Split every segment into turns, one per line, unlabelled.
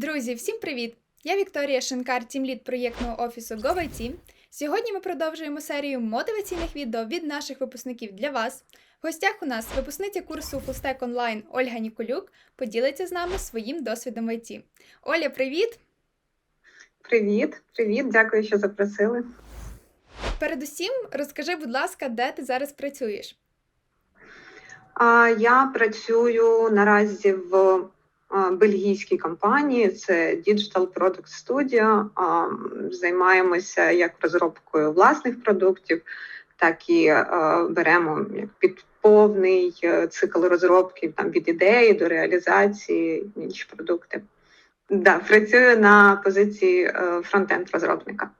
Друзі, всім привіт! Я Вікторія Шинкар, тімлід проєктного офісу GoIT. Сьогодні ми продовжуємо серію мотиваційних відео від наших випускників для вас. В гостях у нас випускниця курсу Fullstack Online Ольга Ніколюк поділиться з нами своїм досвідом в ІТ. Оля, привіт!
Привіт, привіт, дякую, що запросили.
Передусім, розкажи, будь ласка, де ти зараз працюєш?
Я працюю наразі в бельгійській компанії, це Digital Product Studio. Займаємося як розробкою власних продуктів, так і беремо як під повний е, цикл розробки там від ідеї до реалізації інші продукти. Да, працюю на позиції е, фронтенд розробника.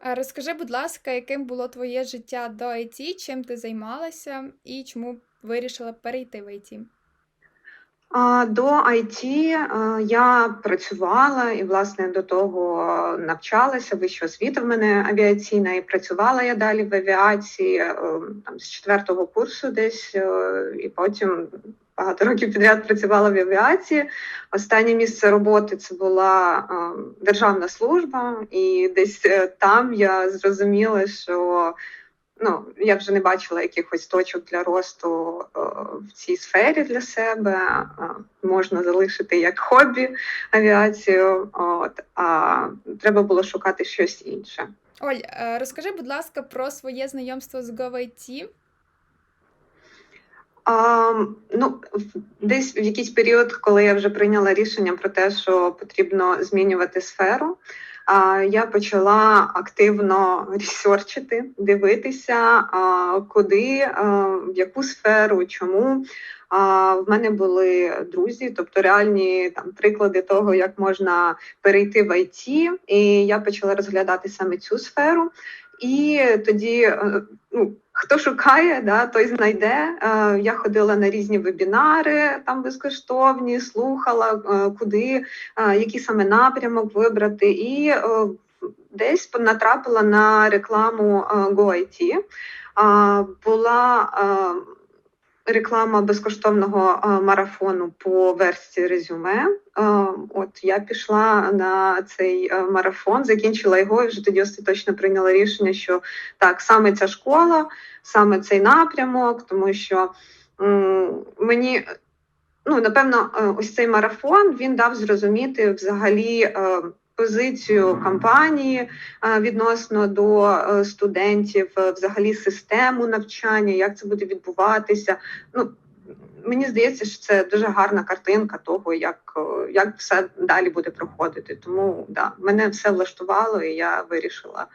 Розкажи, будь ласка, яким було твоє життя до IT, чим ти займалася і чому вирішила перейти в IT?
До IT е, я працювала і, власне, до того навчалася. Вища освіта в мене авіаційна, і працювала я далі в авіації е, там з четвертого курсу, десь е, і потім багато років підряд працювала в авіації. Останнє місце роботи це була державна служба, і десь там я зрозуміла, що ну, я вже не бачила якихось точок для росту е, в цій сфері для себе. Е, можна залишити як хобі авіацію, от, а треба було шукати щось інше.
Оль, е, розкажи, будь ласка, про своє знайомство з GoIT.
А, ну, десь в якийсь період, коли я вже прийняла рішення про те, що потрібно змінювати сферу, я почала активно ресерчити, дивитися, куди, в яку сферу, чому. В мене були друзі, тобто реальні там приклади того, як можна перейти в IT, і я почала розглядати саме цю сферу. І тоді, е, ну, хто шукає, да, той знайде. Е, Я ходила на різні вебінари, там безкоштовні, слухала, е, куди, який саме напрямок вибрати, і десь натрапила на рекламу GoIT. Була реклама безкоштовного марафону по версії резюме. От я пішла на цей марафон, закінчила його і вже тоді остаточно прийняла рішення, що так, саме ця школа, саме цей напрямок, тому що мені. Ну, напевно, ось цей марафон він дав зрозуміти взагалі позицію компанії е, відносно до е, студентів, е, взагалі систему навчання, як це буде відбуватися. Ну, мені здається, що це дуже гарна картинка того, як, як все далі буде проходити. Тому да, мене все влаштувало, і я вирішила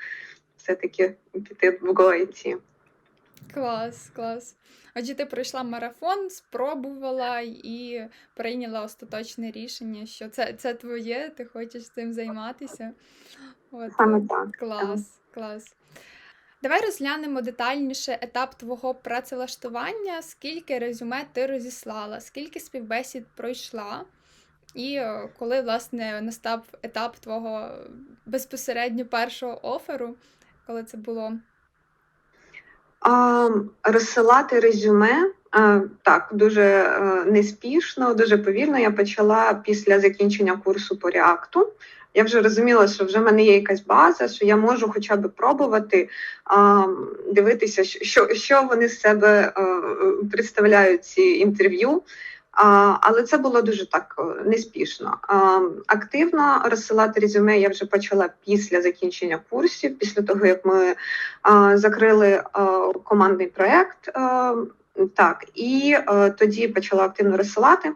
все-таки піти в GoIT.
Клас, клас. Отже, ти пройшла марафон, спробувала і прийняла остаточне рішення, що це, це твоє, ти хочеш цим займатися. От,
Саме так.
клас, клас. Давай розглянемо детальніше етап твого працевлаштування, скільки резюме ти розіслала, скільки співбесід пройшла, і е, коли, власне, настав етап твого безпосередньо першого оферу, коли це було.
А, розсилати резюме а, так дуже а, неспішно, дуже повільно. Я почала після закінчення курсу по реакту. Я вже розуміла, що вже в мене є якась база, що я можу хоча б пробувати а, дивитися, що, що вони з себе а, представляють ці інтерв'ю. Але це було дуже так е, неспішно. Активно розсилати резюме я вже почала після закінчення курсів, після того як ми закрили командний проект. Так, і е, тоді почала активно розсилати.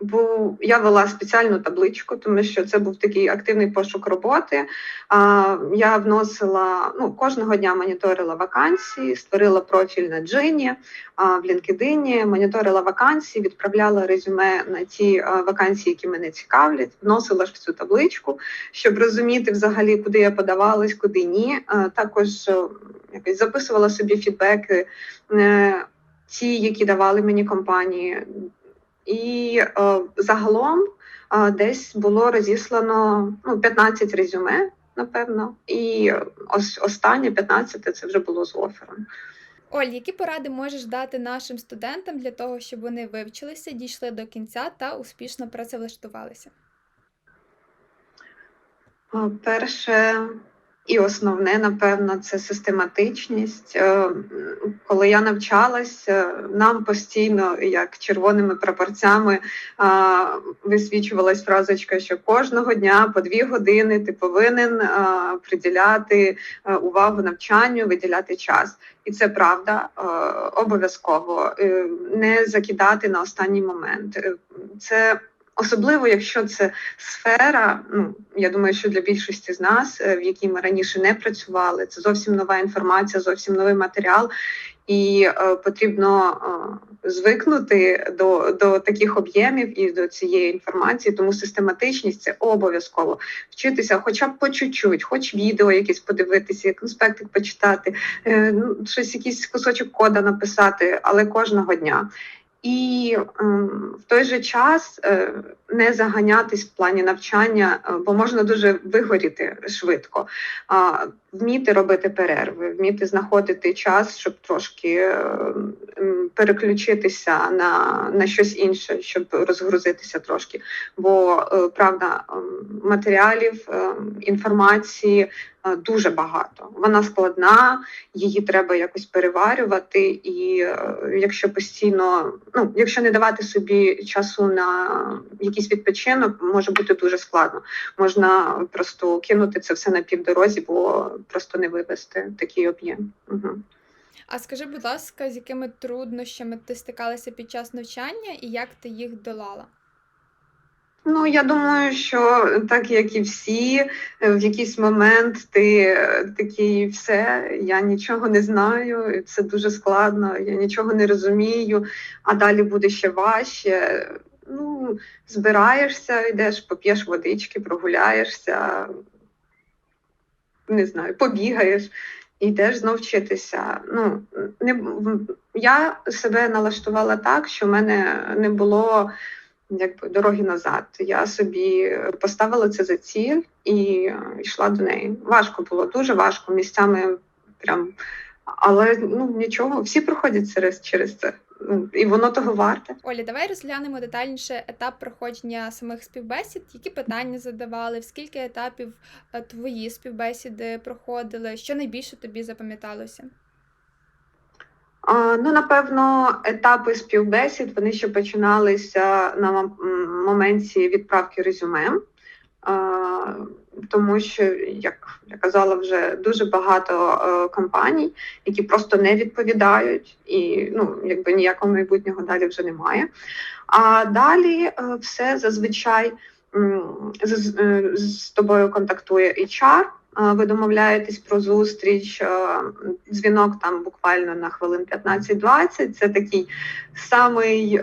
Бо я вела спеціальну табличку, тому що це був такий активний пошук роботи. А, Я вносила ну кожного дня моніторила вакансії, створила профіль на Джині, в LinkedIn, моніторила вакансії, відправляла резюме на ті вакансії, які мене цікавлять, вносила ж в цю табличку, щоб розуміти взагалі, куди я подавалась, куди ні. Також е, якось записувала собі фідбеки, е, ті, які давали мені компанії. І е, загалом е, десь було розіслано ну, 15 резюме, напевно, і ос, останнє 15 це вже було з офером.
Оль, які поради можеш дати нашим студентам для того, щоб вони вивчилися, дійшли до кінця та успішно працевлаштувалися?
Перше і основне, напевно, це систематичність. Е, Коли я навчалась, е, нам постійно, як червоними прапорцями, висвічувалась фразочка, що кожного дня по дві години ти повинен приділяти е, увагу навчанню, виділяти час. І це правда, е, обов'язково Е, не закидати на останній момент. Е, Це особливо, якщо це сфера, ну я думаю, що для більшості з нас, е, в якій ми раніше не працювали, це зовсім нова інформація, зовсім новий матеріал, і е, потрібно е, звикнути до, до таких об'ємів і до цієї інформації. Тому систематичність це обов'язково вчитися, хоча б по чуть-чуть, хоч відео якесь подивитися, конспектик почитати, е, ну, щось, якийсь кусочок кода написати, але кожного дня. І ем, в той же час е, не заганятись в плані навчання, е, бо можна дуже вигоріти швидко. Вміти робити перерви, вміти знаходити час, щоб трошки е, м, переключитися на, на щось інше, щоб розгрузитися трошки. Бо е, правда, ем, матеріалів, е, інформації е, дуже багато. Вона складна, її треба якось переварювати, і е, якщо постійно, ну якщо не давати собі часу на якийсь відпочинок, може бути дуже складно. Можна просто кинути це все на півдорозі, бо просто не вивести такий об'єм. Угу.
А скажи, будь ласка, з якими труднощами ти стикалася під час навчання і як ти їх долала?
Ну, я думаю, що так як і всі, в якийсь момент ти такий все, я нічого не знаю, це дуже складно, я нічого не розумію, а далі буде ще важче. Ну, збираєшся, йдеш, поп'єш водички, прогуляєшся, не знаю, побігаєш і йдеш знов вчитися. Ну, не, я себе налаштувала так, що в мене не було якби дороги назад. Я собі поставила це за ціль і йшла до неї. Важко було, дуже важко місцями прям. Але ну нічого, всі проходять через, через це. І воно того варте.
Оля, давай розглянемо детальніше етап проходження самих співбесід, які питання задавали, в скільки етапів е, твої співбесіди проходили, що найбільше тобі запам'яталося?
Ну, напевно, етапи співбесід вони ще починалися на моменті відправки резюме. Тому що, як я казала, вже дуже багато е, компаній, які просто не відповідають, і ну, якби ніякого майбутнього далі вже немає. А далі е, все зазвичай з, з- е, з тобою контактує HR, е, ви домовляєтесь про зустріч, е, дзвінок там буквально на хвилин 15-20. Це такий самий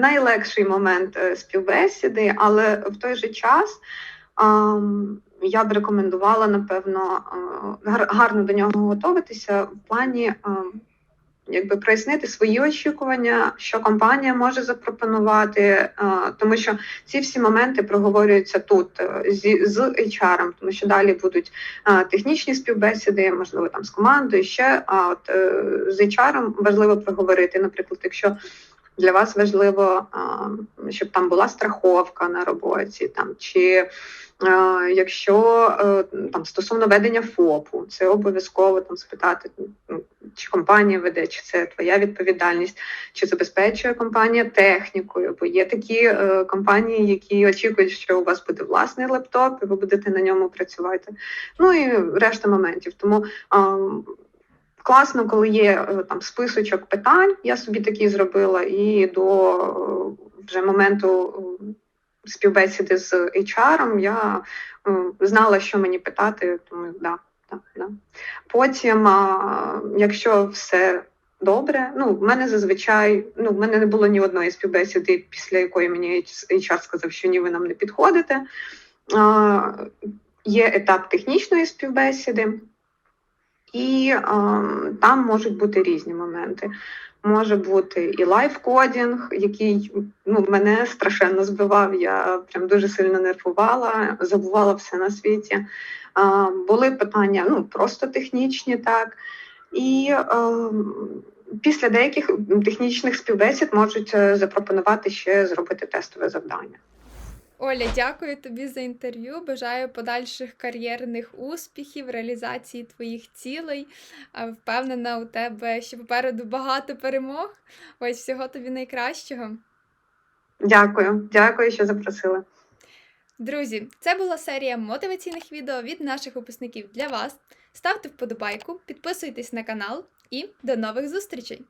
найлегший момент співбесіди, але в той же час я б рекомендувала, напевно, е, гарно до нього готуватися в плані. Якби прояснити свої очікування, що компанія може запропонувати, е, тому що ці всі моменти проговорюються тут е, зі з HR, тому що далі будуть е, технічні співбесіди, можливо, там з командою ще. А от е, з HR важливо проговорити, наприклад, якщо для вас важливо, щоб там була страховка на роботі, там чи якщо е, там стосовно ведення ФОПу, це обов'язково там спитати, ну, чи компанія веде, чи це твоя відповідальність, чи забезпечує компанія технікою, бо є такі е, компанії, які очікують, що у вас буде власний лептоп, і ви будете на ньому працювати. Ну і решта моментів. Тому класно, коли є е, там списочок питань, я собі такий зробила, і до е, вже моменту е, співбесіди з HR я е, знала, що мені питати, тому да, да, да. Потім, якщо все добре, ну в мене зазвичай ну в мене не було ні одної співбесіди, після якої мені HR сказав, що ні, ви нам не підходите. Є етап технічної співбесіди. І е, там можуть бути різні моменти. Може бути і лайфкодінг, який ну, мене страшенно збивав. Я прям дуже сильно нервувала, забувала все на світі. А, були питання ну, просто технічні, так. і а, після деяких технічних співбесід можуть е, запропонувати ще зробити тестове завдання.
Оля, дякую тобі за інтерв'ю. Бажаю подальших кар'єрних успіхів, реалізації твоїх цілей. Впевнена, у тебе ще попереду багато перемог. Ось всього тобі найкращого.
Дякую, дякую, що запросили.
Друзі, це була серія мотиваційних відео від наших випускників для вас. Ставте вподобайку, підписуйтесь на канал і до нових зустрічей!